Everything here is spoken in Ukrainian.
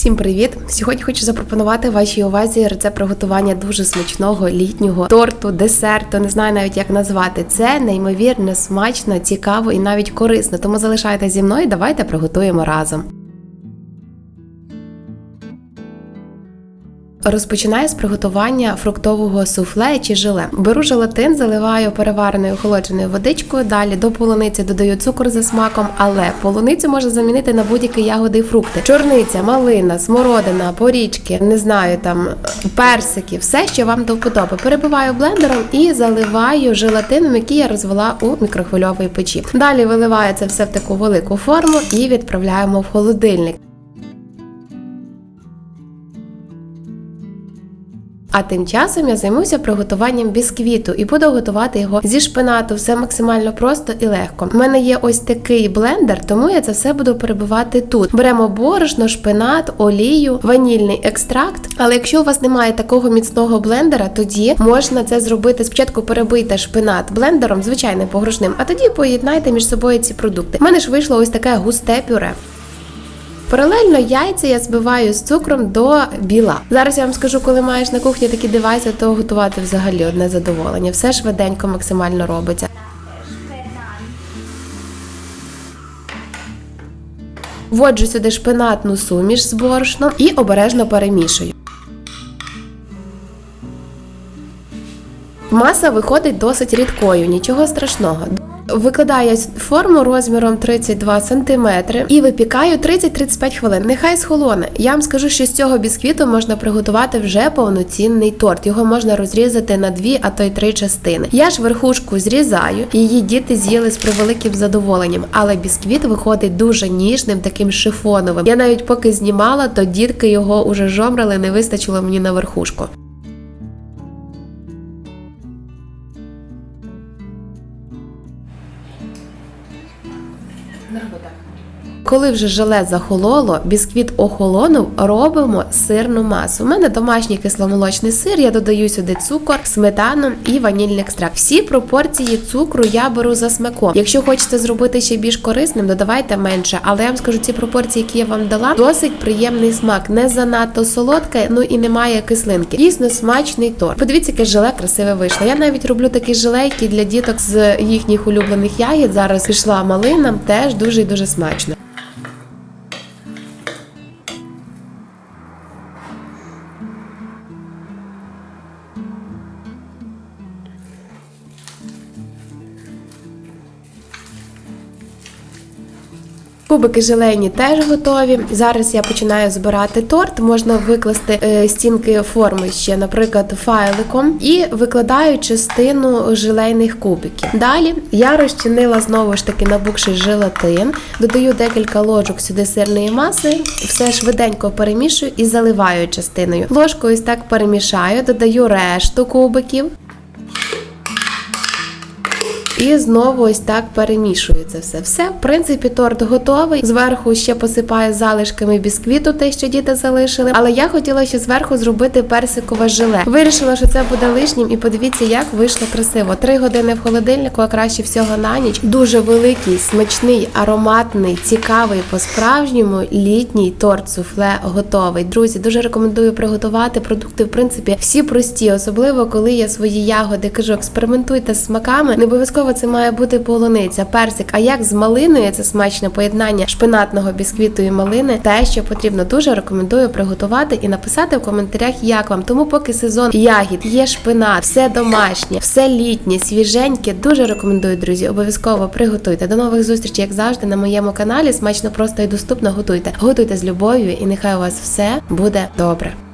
Всім привіт! Сьогодні хочу запропонувати вашій увазі рецепт приготування дуже смачного літнього торту, десерту. Не знаю навіть як назвати. Це неймовірно смачно, цікаво і навіть корисно. Тому залишайтеся зі мною. Давайте приготуємо разом. Розпочинаю з приготування фруктового суфле чи желе. Беру желатин, заливаю перевареною охолодженою водичкою. Далі до полуниці додаю цукор за смаком, але полуницю можна замінити на будь-які ягоди і фрукти. Чорниця, малина, смородина, порічки, не знаю там персики, все, що вам до вподоби. Перебиваю блендером і заливаю желатином, який я розвела у мікрохвильовій печі. Далі виливаю це все в таку велику форму і відправляємо в холодильник. А тим часом я займуся приготуванням бісквіту і буду готувати його зі шпинату. Все максимально просто і легко. У мене є ось такий блендер, тому я це все буду перебивати тут. Беремо борошно, шпинат, олію, ванільний екстракт. Але якщо у вас немає такого міцного блендера, тоді можна це зробити. Спочатку перебийте шпинат блендером, звичайним погружним, а тоді поєднайте між собою ці продукти. У мене ж вийшло ось таке густе пюре. Паралельно яйця я збиваю з цукром до біла. Зараз я вам скажу, коли маєш на кухні такі девайси, то готувати взагалі одне задоволення. Все швиденько максимально робиться. Вводжу сюди шпинатну суміш з борошном і обережно перемішую. Маса виходить досить рідкою, нічого страшного. Викладаю форму розміром 32 см і випікаю 30-35 хвилин. Нехай схолоне. Я вам скажу, що з цього бісквіту можна приготувати вже повноцінний торт. Його можна розрізати на дві, а то й три частини. Я ж верхушку зрізаю, її діти з'їли з превеликим задоволенням, але бісквіт виходить дуже ніжним, таким шифоновим. Я навіть поки знімала, то дітки його уже жомрали, не вистачило мені на верхушку. Наркота. Коли вже желе захололо, бісквіт охолонув, робимо сирну масу. У мене домашній кисломолочний сир, я додаю сюди цукор, сметану і ванільний екстракт. Всі пропорції цукру я беру за смаком. Якщо хочете зробити ще більш корисним, додавайте менше. Але я вам скажу, ці пропорції, які я вам дала, досить приємний смак, не занадто солодке, ну і немає кислинки. Дійсно смачний торт. Подивіться, яке желе красиве вийшло. Я навіть роблю такі желейки для діток з їхніх улюблених ягід. Зараз пішла малина, теж дуже і дуже смачно. Кубики желейні теж готові. Зараз я починаю збирати торт. Можна викласти е, стінки форми ще, наприклад, файликом, і викладаю частину желейних кубиків. Далі я розчинила знову ж таки набукший желатин, додаю декілька ложок сюди сирної маси, все швиденько перемішую і заливаю частиною. Ложкою ось так перемішаю, додаю решту кубиків. І знову ось так перемішую все. Все, в принципі, торт готовий. Зверху ще посипаю залишками бісквіту, те, що діти залишили. Але я хотіла ще зверху зробити персикове желе. Вирішила, що це буде лишнім, і подивіться, як вийшло красиво. Три години в холодильнику, а краще всього на ніч. Дуже великий, смачний, ароматний, цікавий по-справжньому літній торт суфле готовий. Друзі, дуже рекомендую приготувати продукти. В принципі, всі прості, особливо коли я свої ягоди кажу, експериментуйте з смаками. Не обов'язково це має бути полуниця, персик. А як з малиною це смачне поєднання шпинатного бісквіту і малини, те, що потрібно, дуже рекомендую приготувати і написати в коментарях, як вам. Тому, поки сезон ягід, є шпинат, все домашнє, все літнє, свіженьке. Дуже рекомендую, друзі. Обов'язково приготуйте. До нових зустрічей, як завжди, на моєму каналі. Смачно, просто і доступно готуйте. Готуйте з любов'ю, і нехай у вас все буде добре.